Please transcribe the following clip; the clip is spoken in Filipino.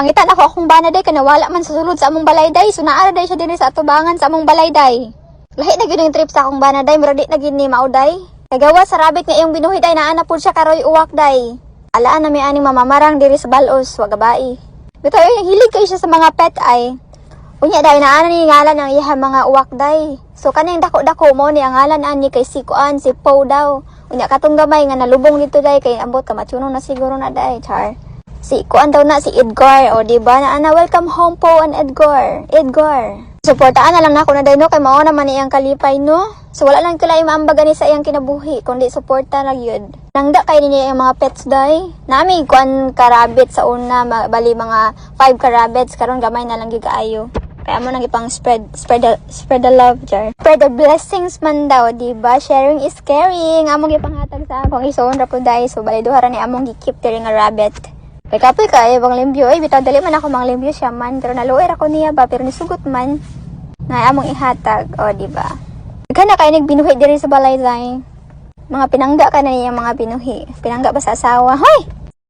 Pangita na ko akong bana day kanawala man sa sulod sa among balay day. So naara day siya dinhi sa atubangan sa among balay day. Lahi na gyud trip sa akong bana day, mura di na gyud ni mao day. Kagawa sa rabbit nga iyong binuhi day naa na pud siya karoy uwak day. Alaan na may aning mamamarang diri sa balos, wa gabai. Bitaw yung hilig kay siya sa mga pet ay. Unya day naa na ni ngalan ang iya mga uwak day. So kaning dako-dako mo ni ang ngalan ani kay si Kuan, si Poe daw. Unya katong gamay nga nalubong dito day kay ambot ka matsuno na siguro na day, char. Si Kuan daw na si Edgar o di ba na ana welcome home po an Edgar. Edgar. Suportaan na lang na ako na day no kay mao naman iyang kalipay no. So wala lang kila maambaga ni sa iyang kinabuhi kundi suporta lang yun. Nangda kay niya yung mga pets day. Nami kuan karabit sa una bali mga 5 karabits karon gamay na lang gyud kaayo. Kaya mo nang ipang spread spread the, spread the love jar. Spread the blessings man daw, di ba? Sharing is caring. Among ipanghatag sa akong isuon ra pud day. So bali duha ra ni among gikip diri nga rabbit. Kay kapoy ka ay bang limbyo. Ay bitaw dali man ako mang limbyo siya man. Pero naluoy ra ko niya ba pero nisugot man. Nga among ihatag o di ba? Kana kay nagbinuhi diri sa balay day mga pinangga ka na niya mga binuhi. Pinangga ba sa asawa? Hoy